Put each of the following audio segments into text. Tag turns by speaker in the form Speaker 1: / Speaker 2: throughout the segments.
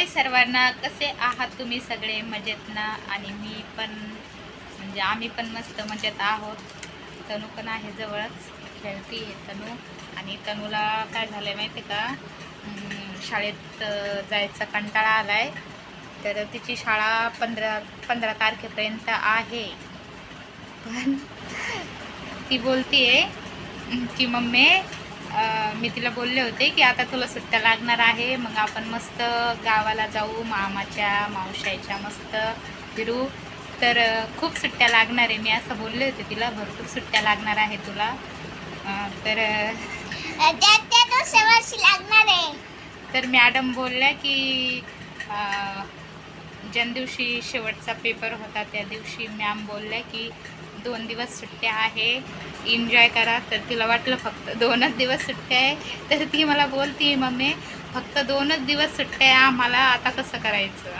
Speaker 1: हाय सर्वांना कसे आहात तुम्ही सगळे मजेत ना आणि मी पण म्हणजे आम्ही पण मस्त मजेत आहोत. तनू पण आहे जवळच खेळती आहे तनू. आणि तनूला काय झालं आहे माहिती आहे का शाळेत अं, जायचा कंटाळा आला आहे तर तिची शाळा पंधरा पंधरा तारखेपर्यंत आहे. पण ती बोलतीये की मम्मी मी तिला बोलले होते की आता तुला सुट्ट्या लागणार आहे मग आपण मस्त गावाला जाऊ मामाच्या मावशाच्या मस्त फिरू. तर खूप सुट्ट्या लागणार आहे मी असं बोलले होते तिला भरपूर सुट्ट्या लागणार आहे तुला. तर
Speaker 2: लागणार आहे.
Speaker 1: तर मॅडम बोलल्या की ज्या दिवशी शेवटचा पेपर होता त्या दिवशी मॅम बोलल्या की दोन दिवस सुट्ट्या आहे. एन्जॉय करा. तर तिला वाटलं फक्त दोनच दिवस सुट्ट्या आहे. तर ती मला बोलती मम्मी फक्त दोनच दिवस सुट्ट्या आहे. आम्हाला आता कसं करायचं?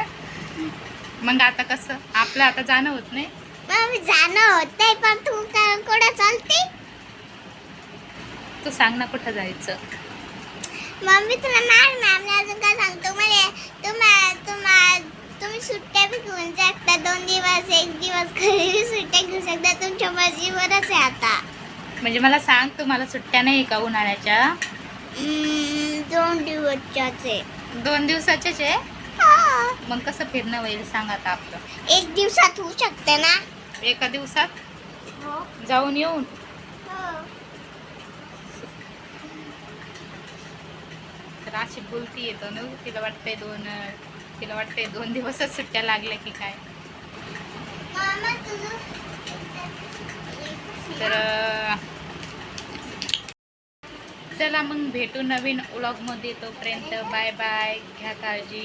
Speaker 1: मग आता कसं? आपलं आता जाणं होत नाही?
Speaker 2: जाणं होत नाही पण तू कुठं चालते?
Speaker 1: तू सांग ना कुठं जायचं.
Speaker 2: मम्मी तुला मार मॅमने अजून काय सांगतो म्हणे तुम्हा तुम्हा तुम्ही सुट्ट्या बी घेऊन शकता दोन दिवस एक दिवस घरी सुट्ट्या घेऊ शकता तुमच्या मर्जीवरच आहे आता.
Speaker 1: म्हणजे मला सांग तुम्हाला सुट्ट्या नाही का उन्हाळ्याच्या?
Speaker 2: हम्म, दोन दिवसच्याच आहे
Speaker 1: दोन दिवसाच्याच आहे?
Speaker 2: हा.
Speaker 1: मग कसं फिरणं होईल सांग आता आपलं.
Speaker 2: एक दिवसात होऊ शकते ना?
Speaker 1: एका दिवसात? जाऊन येऊन? तर अशी बोलती येतो ना तिला वाटतंय दोन तिला वाटतंय दोन दिवसच सुट्ट्या लागल्या की काय? तर चला मग भेटू नवीन व्लॉगमध्ये तोपर्यंत बाय बाय घ्या काळजी.